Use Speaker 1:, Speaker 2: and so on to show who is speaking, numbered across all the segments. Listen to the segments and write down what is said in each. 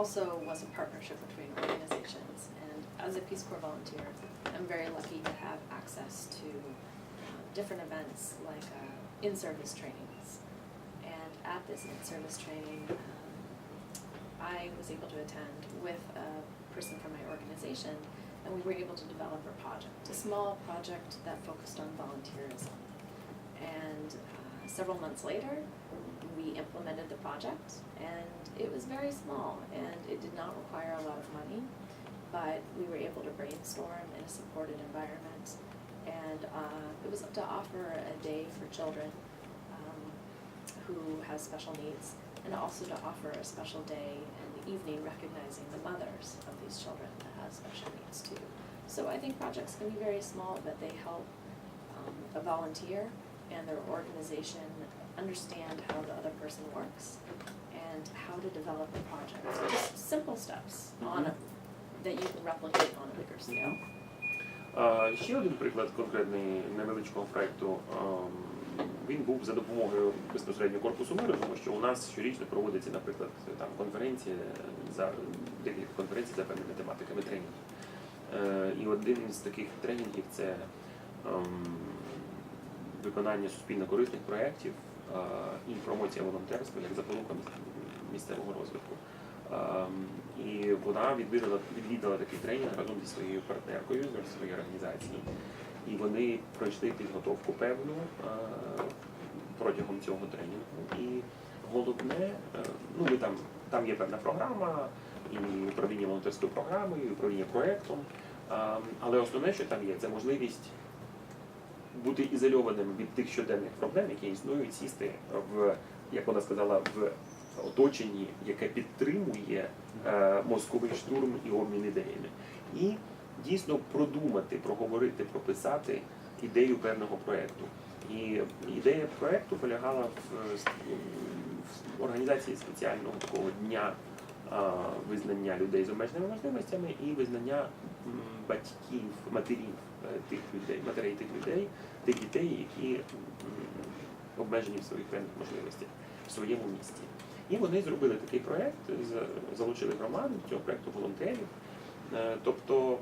Speaker 1: also was a partnership between organizations. And as a Peace Corps volunteer, I'm very lucky to have access to um, different events like uh, in-service trainings. And at this in-service training, um, I was able to attend with a person from my organization, and we were able to develop a project, a small project that focused on volunteerism. And uh, several months later, we implemented the project, and it was very small, and it did not require a lot of money, but we were able to brainstorm in a supported environment. And uh, it was to offer a day for children um, who have special needs, and also to offer a special day in the evening recognizing the mothers of these children that have special needs too. So I think projects can be very small, but they help um, a volunteer and their organization understand how the other person works and how to develop the project. So just simple steps on a, that you can replicate on a bigger scale.
Speaker 2: А, Ще один приклад конкретний невеличкого проєкту. ем, Він був за допомогою безпосередньо корпусу миру, тому що у нас щорічно проводиться, наприклад, там конференції за декілька конференцій за певними тематиками тренінгів. Е, І один з таких тренінгів це ем, виконання суспільно корисних проєктів і промоція волонтерства як запорука місцевого розвитку. І вона відвідала, відвідала такий тренінг разом зі своєю партнеркою з своєї організації. І вони пройшли підготовку певну протягом цього тренінгу. І головне, е, ну ми там, там є певна програма, і управління волонтерською програмою, і управління проєктом. Але основне, що там є, це можливість бути ізольованим від тих щоденних проблем, які існують, сісти в, як вона сказала, в оточенні, яке підтримує е, мозковий штурм і обмін ідеями. І дійсно продумати, проговорити, прописати ідею певного проєкту. І ідея проєкту полягала в, в організації спеціального такого дня визнання людей з обмеженими можливостями і визнання батьків, матерів е, тих людей, матерей тих людей, тих дітей, які обмежені в своїх певних можливостях в своєму місті. І вони зробили такий проєкт, залучили громаду цього проєкту волонтерів. Е, Тобто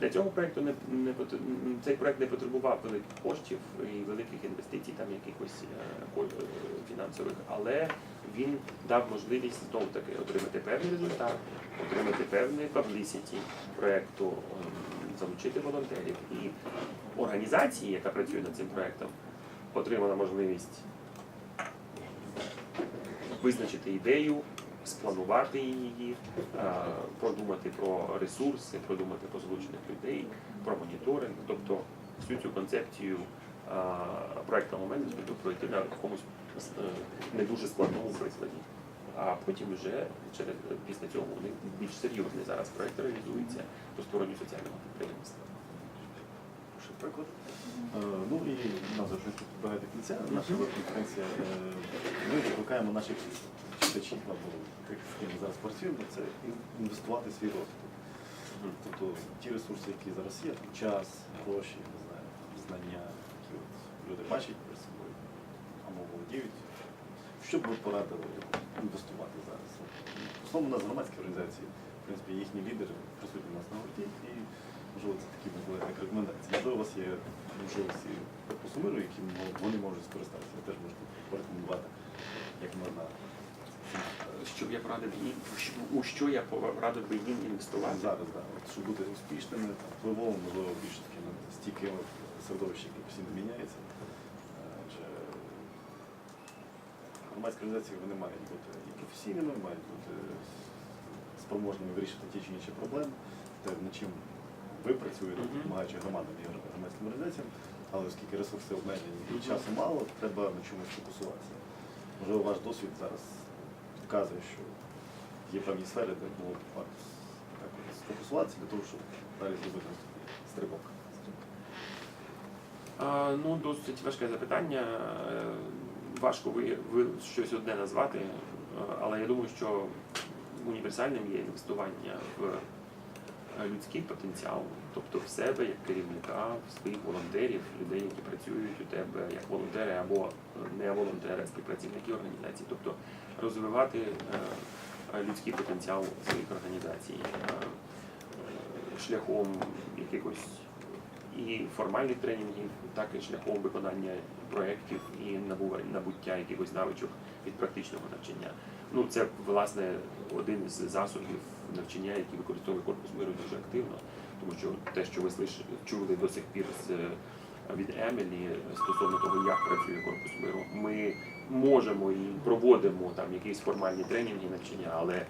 Speaker 2: для цього проєкту не, не цей проєкт не потребував великих коштів і великих інвестицій, там якихось е, е, фінансових, але він дав можливість знову таки отримати певний результат, отримати певний publicity проєкту, ем, залучити волонтерів. І організації, яка працює над цим проєктом, отримала можливість визначити ідею, спланувати її, е, продумати про ресурси, продумати про залучених людей, про моніторинг, тобто всю цю концепцію е, проектного менеджменту пройти на якомусь не дуже складному прикладі. А потім вже через після цього вони більш серйозний зараз проект реалізується по стороні соціального підприємства.
Speaker 3: Приклад. Е, Ну і нас вже підбігає до кінця. Наша конференція. е, Ми викликаємо наших читачів або тих, з ким ми зараз працюємо, це інвестувати свій розвиток. Тобто ті ресурси, які зараз є, час, гроші, не знаю, знання, які от люди бачать перед собою володіють. Що б ви порадили інвестувати зараз? В основному у нас громадські організації, в принципі, їхні лідери присутні у нас на гурті, і можливо це такі були як рекомендації. Можливо, у вас є можливості корпусу миру, які вони можуть скористатися. Ви теж можете порекомендувати, як можна
Speaker 2: Щоб я порадив їм, у що я порадив би їм інвестувати.
Speaker 3: зараз, да, щоб бути успішними, там, впливовими, можливо, більш такими стійкими в середовищі, яке постійно міняється. Е, Адже громадські організації вони мають бути і професійними, мають бути спроможними вирішити ті чи інші проблеми, те, над чим ви працюєте, допомагаючи громадам і громадським організаціям, але оскільки ресурси обмежені і часу мало, треба на чомусь фокусуватися. Можливо, ваш досвід зараз підказує, що є певні сфери, де було б варто сфокусуватися для того, щоб далі зробити стрибок.
Speaker 2: Ну, досить важке запитання. Е, Важко ви, ви щось одне назвати, е, але я думаю, що універсальним є інвестування в е, людський потенціал, тобто в себе як керівника, в своїх волонтерів, людей, які працюють у тебе як волонтери або не волонтери, співпрацівники організації, тобто розвивати е, е, людський потенціал своїх організацій е, е, шляхом якихось і формальних тренінгів, так і шляхом виконання проєктів і набуття якихось навичок від практичного навчання. Ну, це власне один з засобів навчання, який використовує корпус миру дуже активно, тому що те, що ви чули до сих пір з, від Емілі стосовно того, як працює корпус миру, ми можемо і проводимо там якісь формальні тренінги навчання, але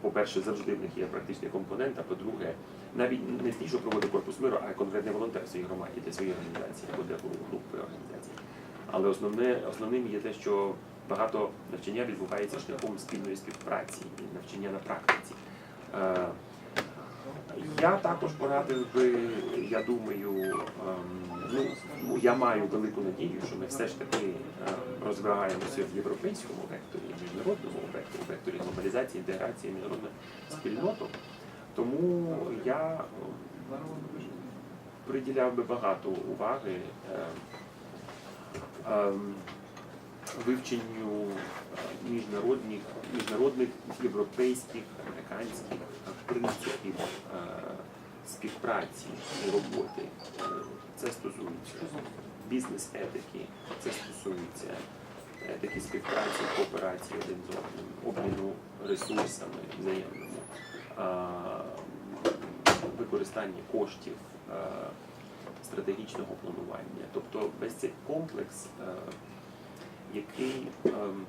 Speaker 2: по-перше, завжди в них є практичний компонент, а по-друге, навіть не ті, що проводить корпус миру, а конкретний волонтер своїй громаді для своєї організації або для групи організацій. Але основне, основним є те, що багато навчання відбувається шляхом спільної співпраці навчання на практиці. Е, Я також порадив би, я думаю, ем, ну, я маю велику надію, що ми все ж таки е, розвиваємося в європейському векторі, в міжнародному векторі, в векторі глобалізації, інтеграції, міжнародної спільноту. Тому я е, приділяв би багато уваги е, ем, вивченню е, міжнародних, міжнародних європейських, американських е, принципів е, співпраці і роботи. Е, Це стосується бізнес-етики, це стосується етики співпраці, кооперації один з одним, обміну ресурсами взаємному, а, використання коштів, е, стратегічного планування. Тобто весь цей комплекс, е, який ем,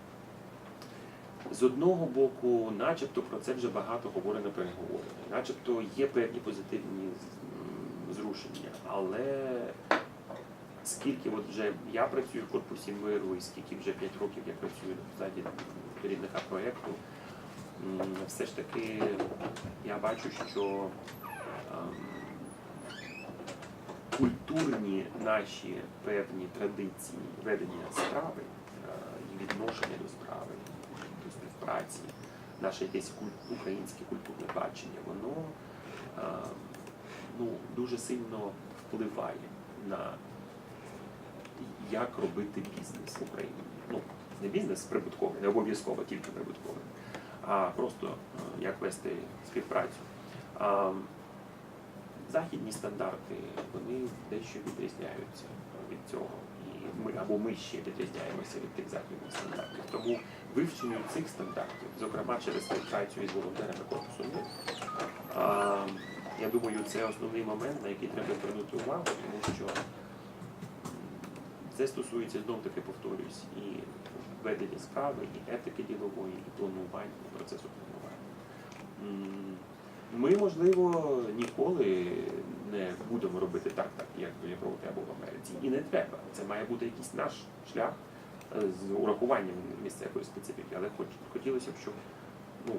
Speaker 2: з одного боку, начебто про це вже багато говорено переговорено, начебто є певні позитивні зрушення, але скільки от вже я працюю в корпусі миру, і скільки вже 5 років я працюю на посаді керівника проєкту, все ж таки я бачу, що ем, культурні наші певні традиції ведення справи е, і відношення до справи, до співпраці, наше якесь українське культурне бачення, воно е, ну, дуже сильно впливає на як робити бізнес в Україні. Ну, не бізнес прибутковий, не обов'язково тільки прибутковий, а просто е, як вести співпрацю. Західні стандарти вони дещо відрізняються від цього. І ми або ми ще відрізняємося від тих західних стандартів. Тому вивченню цих стандартів, зокрема через співпрацю із волонтерами корпусу я думаю, це основний момент, на який треба звернути увагу, тому що це стосується знов таки повторюсь і ведення справи, і етики ділової, і планування, і процесу планування. Ми, можливо, ніколи не будемо робити так, так як в Європі або в Америці. І не треба. Це має бути якийсь наш шлях е, з урахуванням місцевої специфіки. Але хоч хотілося б, щоб ну,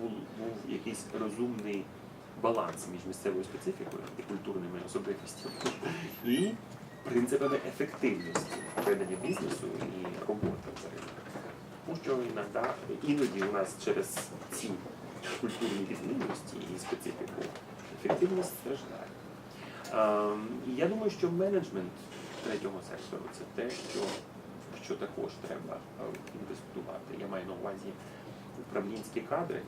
Speaker 2: був, був якийсь розумний баланс між місцевою специфікою і культурними особливостями і принципами ефективності ведення бізнесу і роботи в ринку. Тому що іноді, іноді у нас через ці культурні відмінності і специфіку ефективність страждає. Ем, я думаю, що менеджмент третього сектору це те, що, що також треба е, інвестувати. Я маю на увазі управлінські кадри,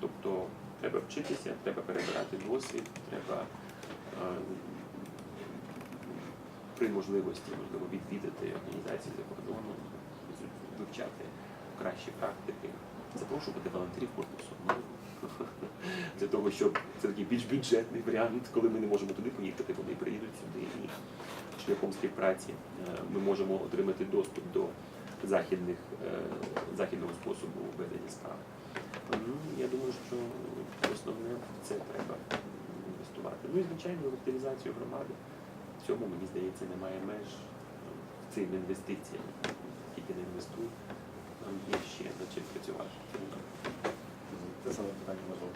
Speaker 2: тобто треба вчитися, треба перебирати досвід, треба е, при можливості можливо відвідати організації за кордоном, вивчати кращі практики, запрошувати волонтерів корпусу. Для того, щоб це такий більш бюджетний варіант, коли ми не можемо туди поїхати, вони приїдуть сюди і шляхом співпраці е, ми можемо отримати доступ до західних, е, західного способу ведення справ. Я думаю, що основне це треба інвестувати. Ну і звичайно, в активізацію громади. Цьому, мені здається, немає меж цим інвестиціям. Тільки не інвестуй, нам є ще над чим працювати.
Speaker 3: Те саме питання можливо.